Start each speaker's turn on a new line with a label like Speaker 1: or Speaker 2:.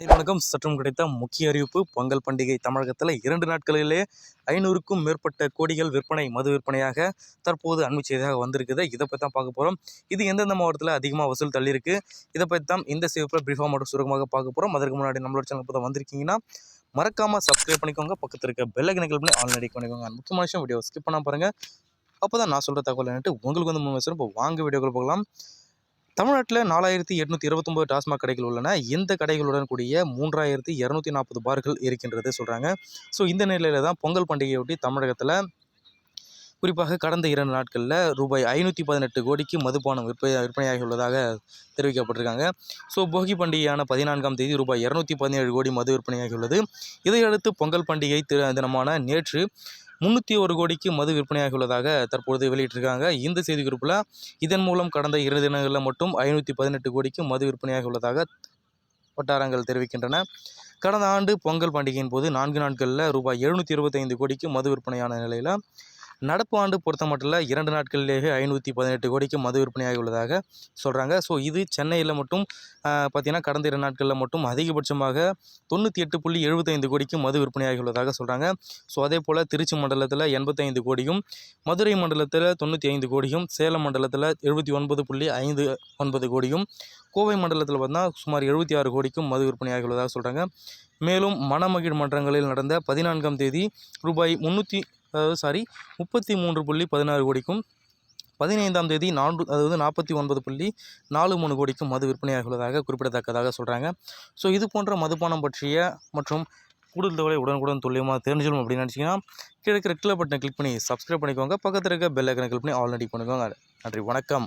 Speaker 1: வணக்கம். சற்றும் கிடைத்த முக்கிய அறிவிப்பு பொங்கல் பண்டிகை தமிழகத்தில் இரண்டு நாட்களிலே ஐநூறுக்கும் மேற்பட்ட கோடிகள் விற்பனை மது விற்பனையாக தற்போது அண்மை செய்தியாக வந்திருக்குது. இதை பற்றி தான் பார்க்க போகிறோம் இது எந்தெந்த மாவட்டத்தில் அதிகமாக வசூல் தள்ளியிருக்கு? இதை பற்றி தான் இந்த சிவப்பில் பிரீஃபாக மாவட்டம் சுருக்கமாக பார்க்க போகிறோம் அதற்கு முன்னாடி நம்மளோட சேனல் இப்போ வந்திருக்கீங்கன்னா மறக்காமல் சப்ஸ்கிரைப் பண்ணிக்கோங்க. பக்கத்தில் இருக்க பெல் ஐக்கனை பண்ணி ஆல்ரெடி பண்ணிக்கோங்க. முக்கியமான விஷயம் வீடியோ ஸ்கிப் பண்ண பாருங்கள் அப்போ தான் நான் சொல்கிற தகவல் என்னட்டு உங்களுக்கு வந்து மூணு வயசு இப்போ வாங்க வீடியோக்குள்ள போகலாம். தமிழ்நாட்டில் நாலாயிரத்தி எட்நூற்றி இருபத்தொம்போது டாஸ்மாக் கடைகள் உள்ளன. இந்த கடைகளுடன் கூடிய மூன்றாயிரத்தி இரநூத்தி நாற்பது பார்கள் இருக்கின்றது சொல்கிறாங்க ஸோ இந்த நிலையில் தான் பொங்கல் பண்டிகையொட்டி தமிழகத்தில் குறிப்பாக கடந்த இரண்டு நாட்களில் ரூபாய் ஐநூற்றி பதினெட்டு கோடிக்கு மதுபானம் விற்பனை விற்பனையாகி உள்ளதாக தெரிவிக்கப்பட்டிருக்காங்க. ஸோ போகி பண்டிகையான பதினான்காம் தேதி ரூபாய் இரநூத்தி பதினேழு கோடி மது விற்பனையாகியுள்ளது. இதையடுத்து பொங்கல் பண்டிகை திரு தினமான நேற்று முந்நூற்றி ஒரு கோடிக்கு மது விற்பனையாகியுள்ளதாக தற்பொழுது வெளியிட்டிருக்காங்க. இந்த செய்திக்குறிப்பில் இதன் மூலம் கடந்த இரு தினங்களில் மட்டும் ஐநூற்றி பதினெட்டு கோடிக்கு மது விற்பனையாகியுள்ளதாக வட்டாரங்கள் தெரிவிக்கின்றன. கடந்த ஆண்டு பொங்கல் பண்டிகையின் போது நான்கு நாட்களில் ரூபாய் எழுநூற்றி இருபத்தைந்து கோடிக்கு மது விற்பனையான நிலையில் நடப்பு ஆண்டு பொறுத்த மட்டும் இரண்டு நாட்களிலேயே ஐநூற்றி பதினெட்டு கோடிக்கு மது விற்பனையாகி உள்ளதாக சொல்கிறாங்க ஸோ இது சென்னையில் மட்டும் பார்த்திங்கன்னா கடந்த இரண்டு நாட்களில் மட்டும் அதிகபட்சமாக தொண்ணூற்றி எட்டு புள்ளி எழுபத்தைந்து கோடிக்கு மது விற்பனையாகி உள்ளதாக சொல்கிறாங்க ஸோ அதே போல் திருச்சி மண்டலத்தில் எண்பத்தைந்து கோடியும் மதுரை மண்டலத்தில் தொண்ணூற்றி ஐந்து கோடியும் சேலம் மண்டலத்தில் எழுபத்தி ஒன்பது புள்ளி ஐந்து ஒன்பது கோடியும் கோவை மண்டலத்தில் பார்த்தா சுமார் எழுபத்தி ஆறு கோடிக்கும் மது விற்பனையாகி உள்ளதாக சொல்கிறாங்க மேலும் மணமகிழ் மன்றங்களில் நடந்த பதினான்காம் தேதி ரூபாய் முந்நூற்றி அதாவது சாரி முப்பத்தி மூன்று புள்ளி பதினாறு கோடிக்கும் பதினைந்தாம் தேதி நான்கு அதாவது நாற்பத்தி ஒன்பது புள்ளி நாலு மூணு கோடிக்கும் மது விற்பனையாக உள்ளதாக குறிப்பிடத்தக்கதாக சொல்கிறாங்க ஸோ இது போன்ற மதுபானம் பற்றிய மற்றும் கூடுதல் தகவலை உடனுக்குடன் துல்லியமாக தெரிஞ்சிடும் அப்படின்னு நினச்சிங்கன்னா கீழே ரெட்டில் பட்டனை கிளிக் பண்ணி சப்ஸ்கிரைப் பண்ணிக்கோங்க. பக்கத்தில் இருக்க பெல் ஐக்கனை கிளிக் பண்ணி ஆல்ரெடி பண்ணிக்கோங்க நன்றி வணக்கம்.